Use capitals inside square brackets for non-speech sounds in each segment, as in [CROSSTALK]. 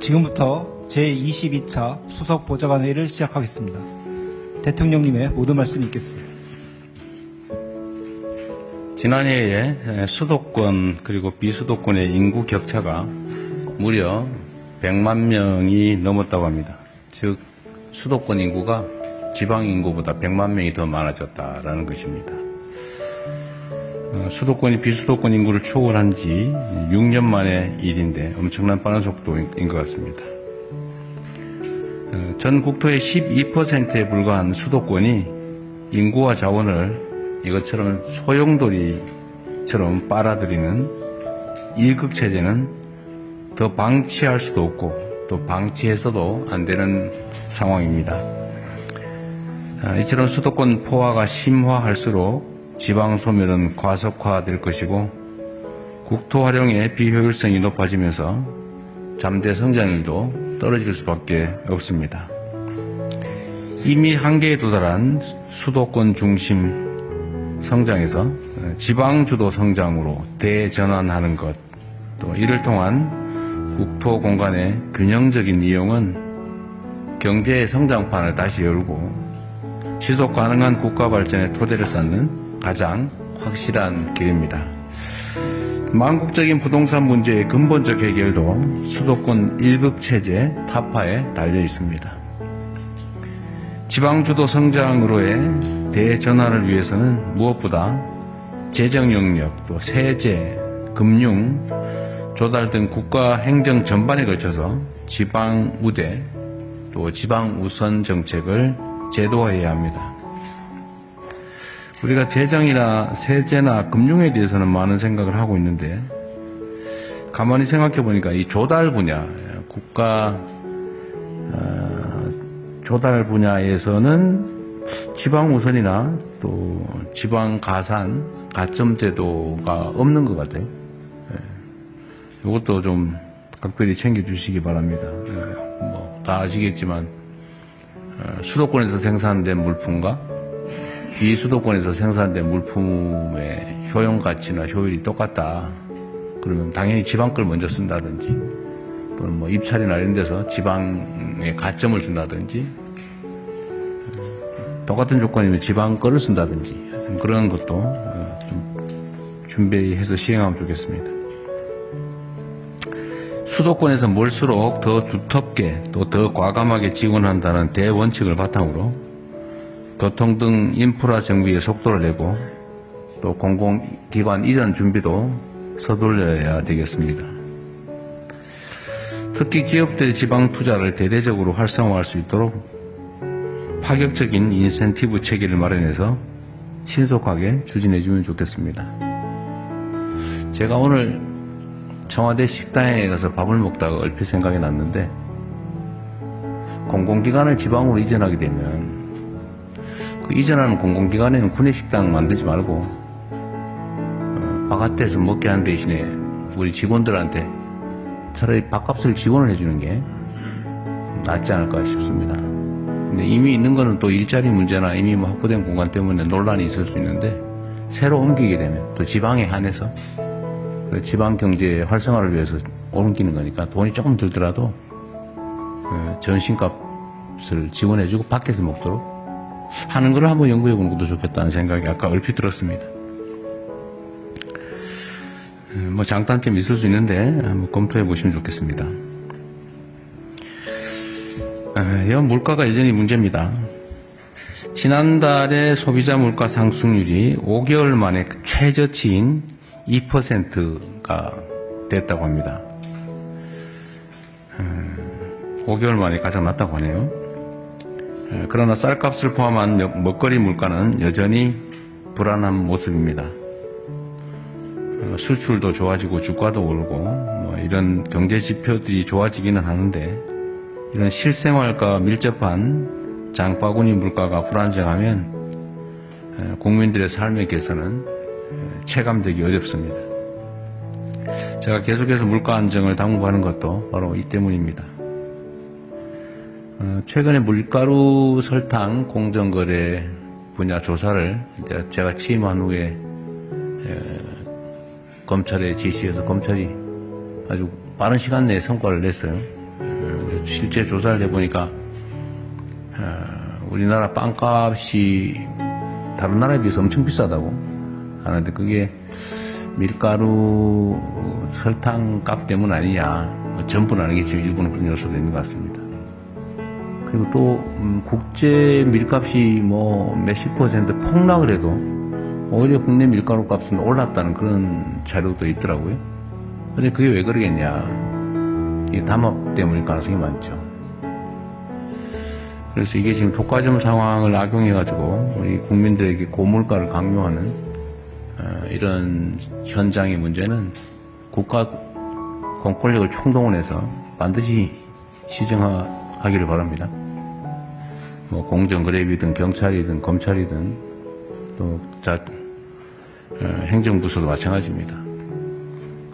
지금부터 제22차 수석 보좌관회의를 시작하겠습니다. 대통령님의 모든 말씀이 있겠습니다. 지난해에 수도권 그리고 비수도권의 인구 격차가 무려 100만 명이 넘었다고 합니다. 즉 수도권 인구가 지방 인구보다 100만 명이 더 많아졌다라는 것입니다. 어, 수도권이 비수도권 인구를 초월한 지 6년 만의 일인데 엄청난 빠른 속도인 것 같습니다. 어, 전 국토의 12%에 불과한 수도권이 인구와 자원을 이것처럼 소용돌이처럼 빨아들이는 일극체제는 더 방치할 수도 없고 또 방치해서도 안 되는 상황입니다. 아, 이처럼 수도권 포화가 심화할수록 지방 소멸은 과속화될 것이고 국토 활용의 비효율성이 높아지면서 잠재 성장률도 떨어질 수밖에 없습니다. 이미 한계에 도달한 수도권 중심 성장에서 어, 지방 주도 성장으로 대전환하는 것, 또 이를 통한 국토 공간의 균형적인 이용은 경제의 성장판을 다시 열고 지속 가능한 국가 발전의 토대를 쌓는 가장 확실한 길입니다. 망국적인 부동산 문제의 근본적 해결도 수도권 일극 체제 타파에 달려 있습니다. 지방주도 성장으로의 대전환을 위해서는 무엇보다 재정 영역, 또 세제, 금융, 조달 등 국가 행정 전반에 걸쳐서 지방 우대, 또 지방 우선 정책을 제도화해야 합니다. 우리가 재정이나 세제나 금융에 대해서는 많은 생각을 하고 있는데 가만히 생각해 보니까 이 조달 분야, 국가 어, 조달 분야에서는 지방 우선이나 또 지방 가산 가점 제도가 없는 것 같아요. 예. 이것도 좀 각별히 챙겨 주시기 바랍니다. 뭐다 아시겠지만 어, 수도권에서 생산된 물품과 비수도권에서 생산된 물품의 효용 가치나 효율이 똑같다. 그러면 당연히 지방 걸 먼저 쓴다든지 또는 뭐 입찰이나 이런 데서 지방에 가점을 준다든지 똑같은 조건이면 지방 거를 쓴다든지 그런 것도 어, 좀 준비해서 시행하면 좋겠습니다. 수도권에서 몰수록 더 두텁게 또 더 과감하게 지원한다는 대원칙을 바탕으로 교통 등 인프라 정비에 속도를 내고 또 공공기관 이전 준비도 서둘러야 되겠습니다. 특히 기업들의 지방 투자를 대대적으로 활성화할 수 있도록 파격적인 인센티브 체계를 마련해서 신속하게 추진해 주면 좋겠습니다. 제가 오늘 청와대 식당에 가서 밥을 먹다가 얼핏 생각이 났는데 공공기관을 지방으로 이전하게 되면 그 이전하는 공공기관에는 구내식당 만들지 말고 어, 바깥에서 먹게 하는 대신에 우리 직원들한테 차라리 밥값을 지원을 해주는 게 낫지 않을까 싶습니다. 근데 이미 있는 거는 또 일자리 문제나 이미 뭐 확보된 공간 때문에 논란이 있을 수 있는데 새로 옮기게 되면 또 지방에 한해서 그 지방 경제 활성화를 위해서 옮기는 거니까 돈이 조금 들더라도 그 전신값을 지원해주고 밖에서 먹도록 하는 걸 한번 연구해 보는 것도 좋겠다는 생각이 아까 얼핏 들었습니다. 음, 뭐 장단점이 있을 수 있는데 한번 검토해 보시면 좋겠습니다. 아, 연 물가가 여전히 문제입니다. 지난달에 소비자 물가 상승률이 5개월 만에 최저치인 2%가 됐다고 합니다. 음, 5개월 만에 가장 낮다고 하네요. 에, 그러나 쌀값을 포함한 먹- 먹거리 물가는 여전히 불안한 모습입니다. 어, 수출도 좋아지고 주가도 오르고 뭐 이런 경제 지표들이 좋아지기는 하는데 이런 실생활과 밀접한 장바구니 물가가 불안정하면 에, 국민들의 삶의 개선은 에, 체감되기 어렵습니다. 제가 계속해서 물가 안정을 당부하는 것도 바로 이 때문입니다. 어, 최근에 물가루 설탕 공정거래 분야 조사를 제가 취임한 후에 에, 검찰에 지시해서 검찰이 아주 빠른 시간 내에 성과를 냈어요. 어, 실제 조사를 해보니까 어, 우리나라 빵값이 다른 나라에 비해서 엄청 비싸다고 하는데 그게 밀가루, 설탕 값 때문 아니냐. 뭐 전부는 아니겠지만 일부는 그런 요소도 있는 것 같습니다. 그리고 또 음, 국제 밀값이 뭐 몇십 퍼센트 폭락을 해도 오히려 국내 밀가루 값은 올랐다는 그런 자료도 있더라고요. 근데 그게 왜 그러겠냐. 이게 담합 때문일 가능성이 많죠. 그래서 이게 지금 독과점 상황을 악용해가지고 우리 국민들에게 고물가를 강요하는 어, 이런 현장의 문제는 국가 공권력을 충동원해서 반드시 시정하 기를 바랍니다. 뭐 공정거래위든 경찰이든 검찰이든 또 자, 어, 행정부서도 마찬가지입니다.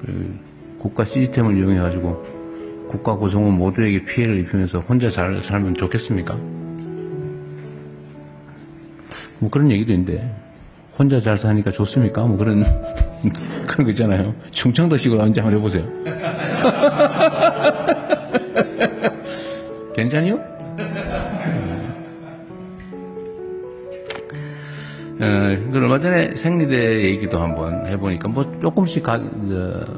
그 국가 시스템을 이용해 가지고 국가 구성원 모두에게 피해를 입히면서 혼자 잘 살면 좋겠습니까? 뭐 그런 얘기도 있는데 혼자 잘 사니까 좋습니까? 뭐 그런 [LAUGHS] 그런 거 있잖아요. 충청도식으로 언제 한번 해보세요. [LAUGHS] 괜찮요? 어, 그 얼마 전에 생리대 얘기도 한번 해보니까 뭐 조금씩 가, 어,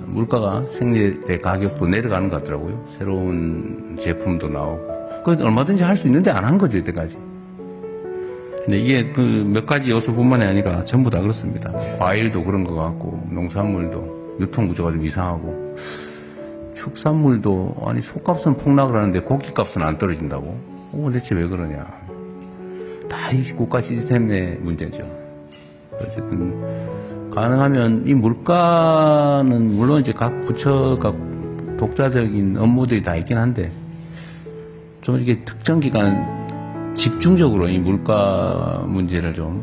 물가가 생리대 가격도 내려가는 것 같더라고요. 새로운 제품도 나오고. 그 얼마든지 할 수 있는데 안 한 거죠, 이때까지. 근데 이게 그 몇 가지 요소뿐만이 아니라 전부 다 그렇습니다. 과일도 그런 것 같고, 농산물도 유통 구조가 좀 이상하고, 축산물도 아니 소값은 폭락을 하는데 고기값은 안 떨어진다고? 어, 대체 왜 그러냐? 다 이 국가 시스템의 문제죠. 어쨌든 가능하면 이 물가는 물론 이제 각 부처가 독자적인 업무들이 다 있긴 한데 좀 이렇게 특정 기간 집중적으로 이 물가 문제를 좀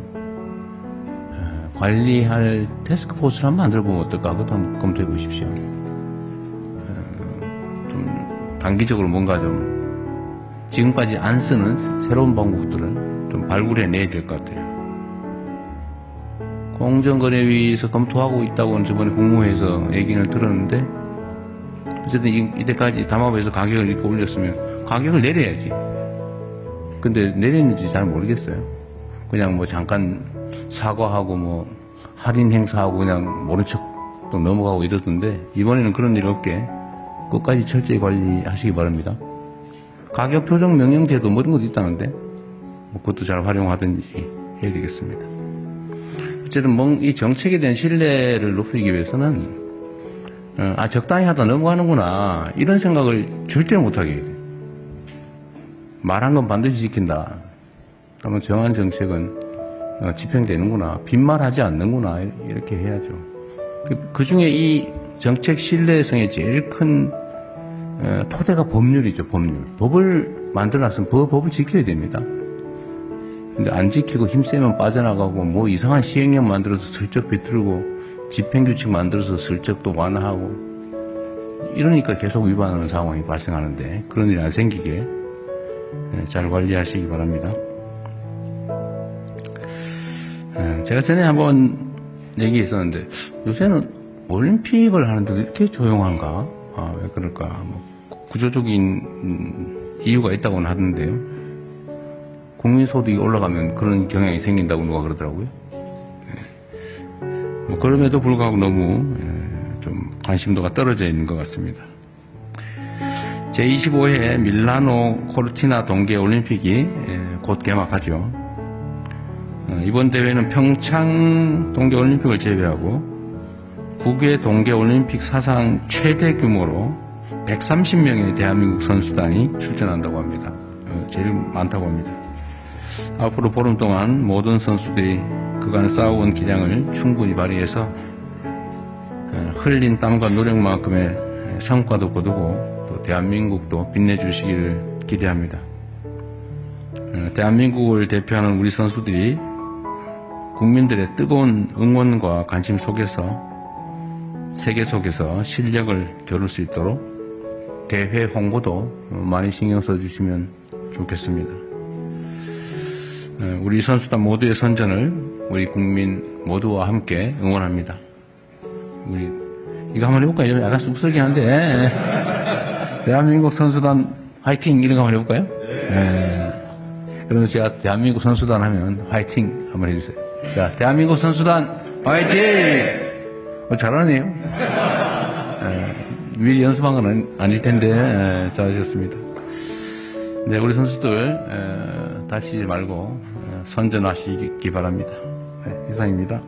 어, 관리할 테스크 포스를 한번 만들어 보면 어떨까? 그것도 한번 검토해 보십시오. 단기적으로 뭔가 좀 지금까지 안 쓰는 새로운 방법들을 좀 발굴해 내야 될 것 같아요. 공정거래위에서 검토하고 있다고는 저번에 국무회에서 얘기는 들었는데 어쨌든 이, 이때까지 담합에서 가격을 이렇게 올렸으면 가격을 내려야지. 근데 내렸는지 잘 모르겠어요. 그냥 뭐 잠깐 사과하고 뭐 할인 행사하고 그냥 모른 척 또 넘어가고 이러던데 이번에는 그런 일 없게 끝까지 철저히 관리하시기 바랍니다. 가격 조정 명령제도 뭐 이런 것도 있다는데 뭐 그것도 잘 활용하든지 해야 되겠습니다. 어쨌든 뭔이 정책에 대한 신뢰를 높이기 위해서는 어, 아 적당히 하다 넘어가는구나 이런 생각을 절대 못하게 해요. 말한 건 반드시 지킨다. 그러면 정한 정책은 어, 집행되는구나. 빈말하지 않는구나. 이렇게 해야죠. 그 중에 이 정책 신뢰성의 제일 큰 어, 토대가 법률이죠. 법률. 법을 만들어놨으면 그 법을 지켜야 됩니다. 근데 안 지키고 힘세면 빠져나가고 뭐 이상한 시행령 만들어서 슬쩍 비틀고 집행규칙 만들어서 슬쩍 또 완화하고 이러니까 계속 위반하는 상황이 발생하는데 그런 일이 안 생기게 예, 잘 관리하시기 바랍니다. 예, 제가 전에 한번 얘기했었는데 요새는 올림픽을 하는데도 이렇게 조용한가? 아, 왜 그럴까? 뭐 구조적인 음, 이유가 있다고는 하던데요. 국민소득이 올라가면 그런 경향이 생긴다고 누가 그러더라고요. 예. 뭐 그럼에도 불구하고 너무 예, 좀 관심도가 떨어져 있는 것 같습니다. 제25회 밀라노 코르티나 동계 올림픽이 예, 곧 개막하죠. 어, 이번 대회는 평창 동계 올림픽을 제외하고 국외 동계 올림픽 사상 최대 규모로 130명의 대한민국 선수단이 출전한다고 합니다. 어, 제일 많다고 합니다. 앞으로 보름 동안 모든 선수들이 그간 쌓아온 기량을 충분히 발휘해서 어, 흘린 땀과 노력만큼의 성과도 거두고 또 대한민국도 빛내주시기를 기대합니다. 어, 대한민국을 대표하는 우리 선수들이 국민들의 뜨거운 응원과 관심 속에서 세계 속에서 실력을 겨룰 수 있도록 대회 홍보도 많이 신경 써주시면 좋겠습니다. 어, 우리 선수단 모두의 선전을 우리 국민 모두와 함께 응원합니다. 우리 이거 한번 해볼까요? 약간 쑥스럽긴 한데. [LAUGHS] 대한민국 선수단 화이팅! 이런 거 한번 해볼까요? 네. 그러면 제가 대한민국 선수단 하면 화이팅! 한번 해주세요. 자, 대한민국 선수단 화이팅! 어, 잘하네요. 예, 미리 연습한 건 아닐 텐데, 예, 잘하셨습니다. 네, 우리 선수들, 에, 다치지 말고, 에, 선전하시기 바랍니다. 네, 이상입니다.